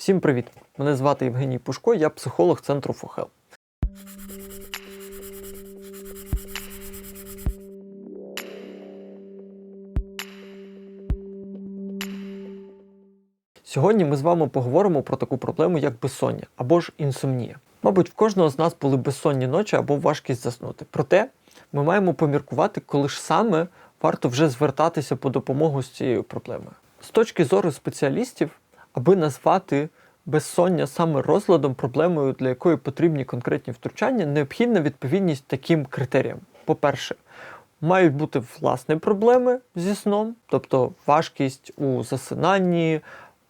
Всім привіт! Мене звати Євгеній Пушко, я психолог центру ФОХЕЛ. Сьогодні ми з вами поговоримо про таку проблему, як безсоння або ж інсомнія. Мабуть, в кожного з нас були безсонні ночі або важкість заснути. Проте ми маємо поміркувати, коли ж саме варто вже звертатися по допомогу з цією проблемою. З точки зору спеціалістів, аби назвати безсоння саме розладом, проблемою, для якої потрібні конкретні втручання, необхідна відповідність таким критеріям. По-перше, мають бути власні проблеми зі сном, тобто важкість у засинанні,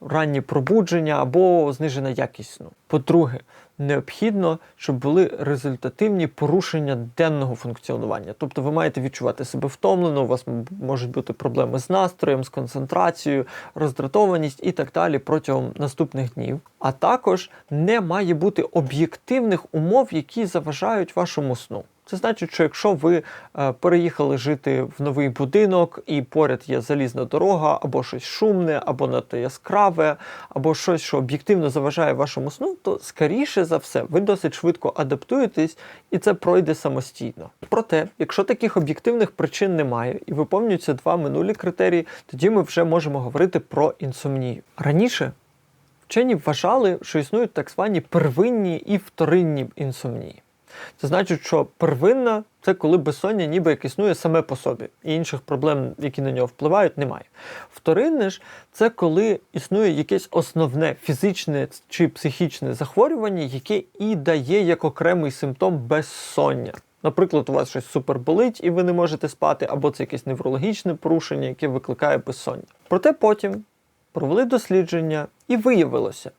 ранні пробудження або знижена якість сну. По-друге, необхідно, щоб були результативні порушення денного функціонування. Тобто ви маєте відчувати себе втомлено, у вас можуть бути проблеми з настроєм, з концентрацією, роздратованість і так далі протягом наступних днів. А також не має бути об'єктивних умов, які заважають вашому сну. Це значить, що якщо ви е, переїхали жити в новий будинок і поряд є залізна дорога, або щось шумне, або надто яскраве, або щось, що об'єктивно заважає вашому сну, то скоріше за все ви досить швидко адаптуєтесь і це пройде самостійно. Проте, якщо таких об'єктивних причин немає і виповнюються два минулі критерії, тоді ми вже можемо говорити про інсомнію. Раніше вчені вважали, що існують так звані первинні і вторинні інсомнії. Це значить, що первинна це коли безсоння ніби як існує саме по собі, і інших проблем, які на нього впливають, немає. Вторинне ж це коли існує якесь основне фізичне чи психічне захворювання, яке і дає як окремий симптом безсоння. Наприклад, у вас щось супер болить і ви не можете спати, або це якесь неврологічне порушення, яке викликає безсоння. Проте потім провели дослідження і виявилося,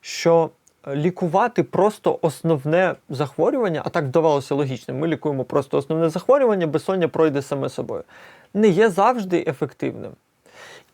що лікувати просто основне захворювання, а так здавалося логічним. Ми лікуємо просто основне захворювання, безсоння пройде саме собою. Не є завжди ефективним.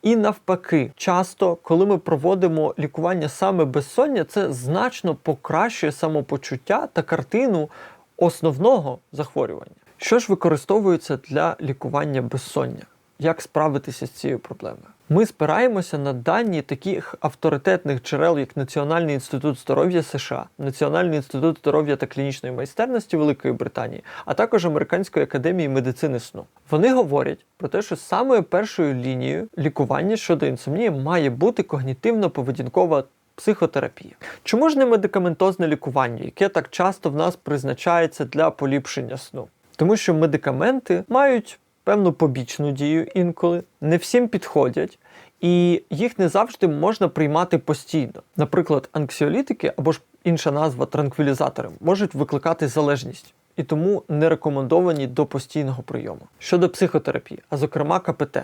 І навпаки, часто, коли ми проводимо лікування саме безсоння, це значно покращує самопочуття та картину основного захворювання. Що ж використовується для лікування безсоння? Як справитися з цією проблемою? Ми спираємося на дані таких авторитетних джерел, як Національний інститут здоров'я США, Національний інститут здоров'я та клінічної майстерності Великої Британії, а також Американської академії медицини сну. Вони говорять про те, що самою першою лінією лікування щодо інсомнії має бути когнітивно-поведінкова психотерапія. Чому ж не медикаментозне лікування, яке так часто в нас призначається для поліпшення сну? Тому що медикаменти мають певну побічну дію інколи, не всім підходять, і їх не завжди можна приймати постійно. Наприклад, анксіолітики або ж інша назва транквілізатори можуть викликати залежність. І тому не рекомендовані до постійного прийому. Щодо психотерапії, а зокрема КПТ,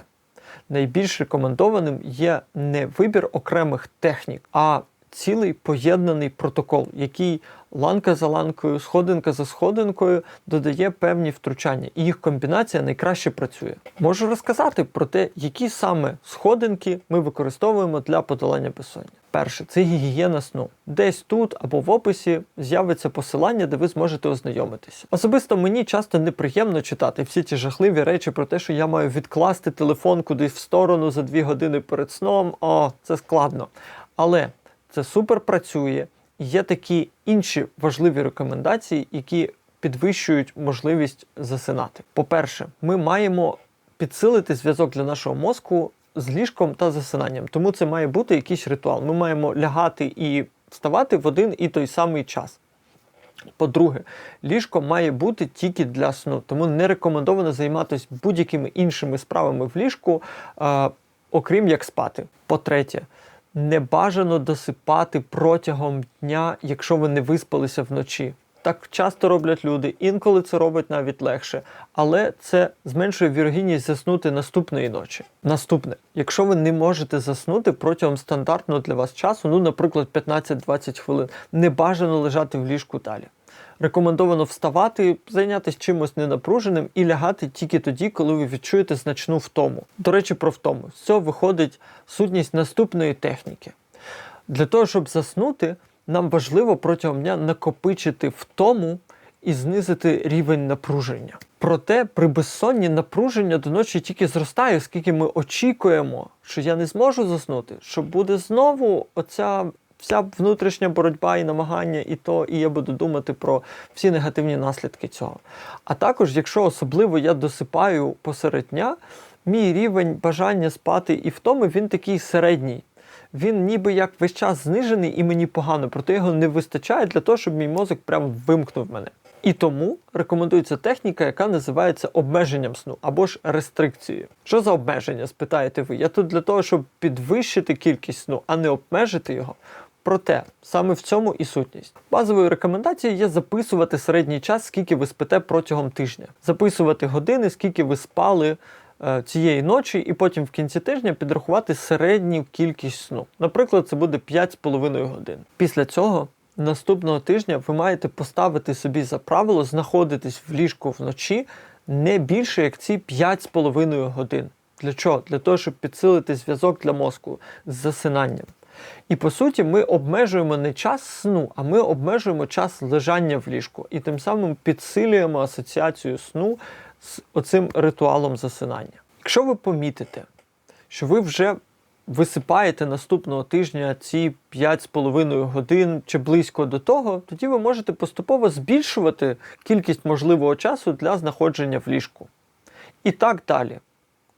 найбільш рекомендованим є не вибір окремих технік, а цілий поєднаний протокол, який ланка за ланкою, сходинка за сходинкою додає певні втручання, і їх комбінація найкраще працює. Можу розказати про те, які саме сходинки ми використовуємо для подолання безсоння. Перше це гігієна сну. Десь тут або в описі з'явиться посилання, де ви зможете ознайомитися. Особисто мені часто неприємно читати всі ті жахливі речі про те, що я маю відкласти телефон кудись в сторону за дві години перед сном. О, це складно. Але це супер працює. Є такі інші важливі рекомендації, які підвищують можливість засинати. По-перше, ми маємо підсилити зв'язок для нашого мозку з ліжком та засинанням. Тому це має бути якийсь ритуал. Ми маємо лягати і вставати в один і той самий час. По-друге, ліжко має бути тільки для сну, тому не рекомендовано займатися будь-якими іншими справами в ліжку, е, окрім як спати. По-третє, не бажано досипати протягом дня, якщо ви не виспалися вночі. Так часто роблять люди, інколи це робить навіть легше, але це зменшує вірогідність заснути наступної ночі. Наступне, якщо ви не можете заснути протягом стандартного для вас часу, ну, наприклад, 15-20 хвилин, не бажано лежати в ліжку далі. Рекомендовано вставати, зайнятися чимось ненапруженим і лягати тільки тоді, коли ви відчуєте значну втому. До речі, про втому. З цього виходить сутність наступної техніки. Для того, щоб заснути, нам важливо протягом дня накопичити втому і знизити рівень напруження. Проте при безсонні напруження до ночі тільки зростає, оскільки ми очікуємо, що я не зможу заснути, що буде знову оця вся внутрішня боротьба і намагання, і то, і я буду думати про всі негативні наслідки цього. А також, якщо особливо я досипаю посеред дня, мій рівень бажання спати і втоми він такий середній. Він ніби як весь час знижений і мені погано, проте його не вистачає для того, щоб мій мозок прям вимкнув мене. І тому рекомендується техніка, яка називається обмеженням сну або ж рестрикцією. Що за обмеження? спитаєте ви? Я тут для того, щоб підвищити кількість сну, а не обмежити його. Проте саме в цьому і сутність. Базовою рекомендацією є записувати середній час, скільки ви спите протягом тижня, записувати години, скільки ви спали е, цієї ночі, і потім в кінці тижня підрахувати середню кількість сну. Наприклад, це буде 5,5 годин. Після цього. Наступного тижня ви маєте поставити собі за правило знаходитись в ліжку вночі не більше як ці 5,5 годин. Для чого? Для того, щоб підсилити зв'язок для мозку з засинанням. І по суті, ми обмежуємо не час сну, а ми обмежуємо час лежання в ліжку. І тим самим підсилюємо асоціацію сну з оцим ритуалом засинання. Якщо ви помітите, що ви вже висипаєте наступного тижня ці 5,5 годин чи близько до того, тоді ви можете поступово збільшувати кількість можливого часу для знаходження в ліжку. І так далі.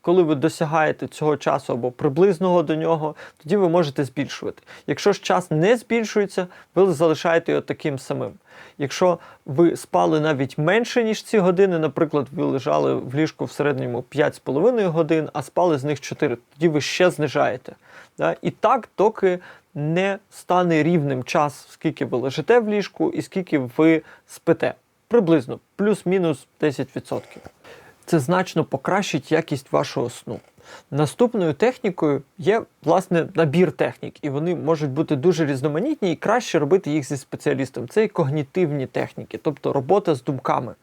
Коли ви досягаєте цього часу або приблизного до нього, тоді ви можете збільшувати. Якщо ж час не збільшується, ви залишаєте його таким самим. Якщо ви спали навіть менше, ніж ці години, наприклад, ви лежали в ліжку в середньому 5,5 годин, а спали з них 4, тоді ви ще знижаєте. Да? І так, доки не стане рівним час, скільки ви лежите в ліжку і скільки ви спите. Приблизно плюс-мінус 10%. Це значно покращить якість вашого сну. Наступною технікою є власне набір технік, і вони можуть бути дуже різноманітні і краще робити їх зі спеціалістом. Це і когнітивні техніки, тобто робота з думками.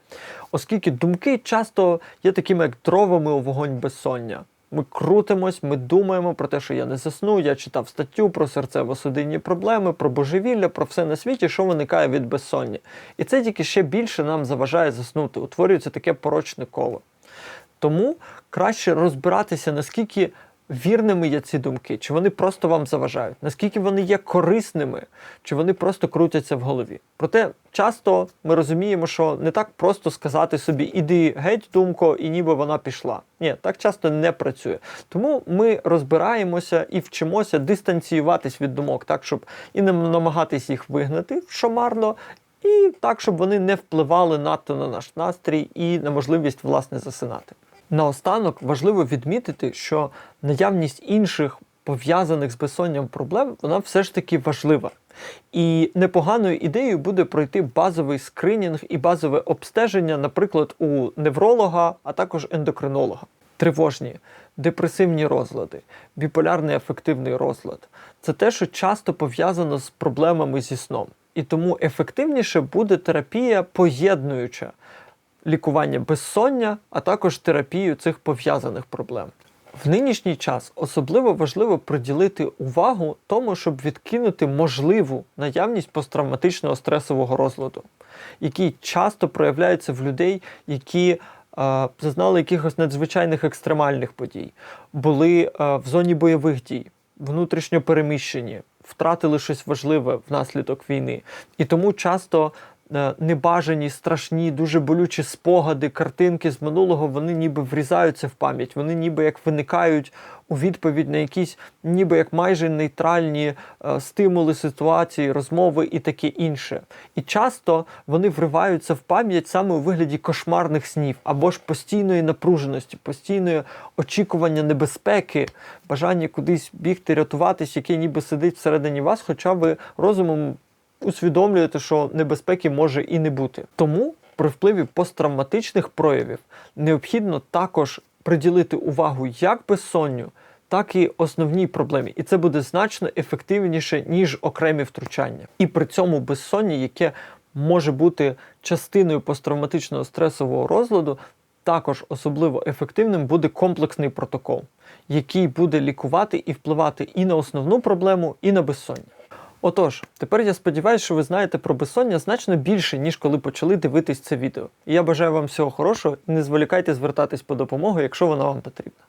Оскільки думки часто є такими, як дровами у вогонь безсоння. Ми крутимось, ми думаємо про те, що я не засну. Я читав статтю про серцево-судинні проблеми, про божевілля, про все на світі, що виникає від безсоння. І це тільки ще більше нам заважає заснути. Утворюється таке порочне коло. Тому краще розбиратися, наскільки вірними є ці думки, чи вони просто вам заважають, наскільки вони є корисними, чи вони просто крутяться в голові. Проте часто ми розуміємо, що не так просто сказати собі іди геть, думко, і ніби вона пішла. Ні, так часто не працює. Тому ми розбираємося і вчимося дистанціюватись від думок, так щоб і не намагатись їх вигнати, що марно. І так, щоб вони не впливали надто на наш настрій і на можливість власне засинати. Наостанок важливо відмітити, що наявність інших пов'язаних з безсонням проблем вона все ж таки важлива. І непоганою ідеєю буде пройти базовий скринінг і базове обстеження, наприклад, у невролога, а також ендокринолога. Тривожні, депресивні розлади, біполярний афективний розлад це те, що часто пов'язано з проблемами зі сном. І тому ефективніше буде терапія поєднуюча лікування безсоння, а також терапію цих пов'язаних проблем. В нинішній час особливо важливо приділити увагу тому, щоб відкинути можливу наявність посттравматичного стресового розладу, який часто проявляється в людей, які е, зазнали якихось надзвичайних екстремальних подій, були е, в зоні бойових дій, внутрішньо переміщені, втратили щось важливе внаслідок війни. І тому часто небажані, страшні, дуже болючі спогади, картинки з минулого, вони ніби врізаються в пам'ять, вони ніби як виникають у відповідь на якісь, ніби як майже нейтральні е, стимули ситуації, розмови і таке інше. І часто вони вриваються в пам'ять саме у вигляді кошмарних снів або ж постійної напруженості, постійної очікування небезпеки, бажання кудись бігти, рятуватись, яке ніби сидить всередині вас, хоча ви розумом усвідомлюєте, що небезпеки може і не бути. Тому при впливі посттравматичних проявів необхідно також приділити увагу як безсонню, так і основній проблемі. І це буде значно ефективніше, ніж окремі втручання. І при цьому безсоння, яке може бути частиною посттравматичного стресового розладу, також особливо ефективним буде комплексний протокол, який буде лікувати і впливати і на основну проблему, і на безсоння. Отож, тепер я сподіваюся, що ви знаєте про безсоння значно більше, ніж коли почали дивитись це відео. І я бажаю вам всього хорошого і не зволікайте звертатись по допомогу, якщо вона вам потрібна.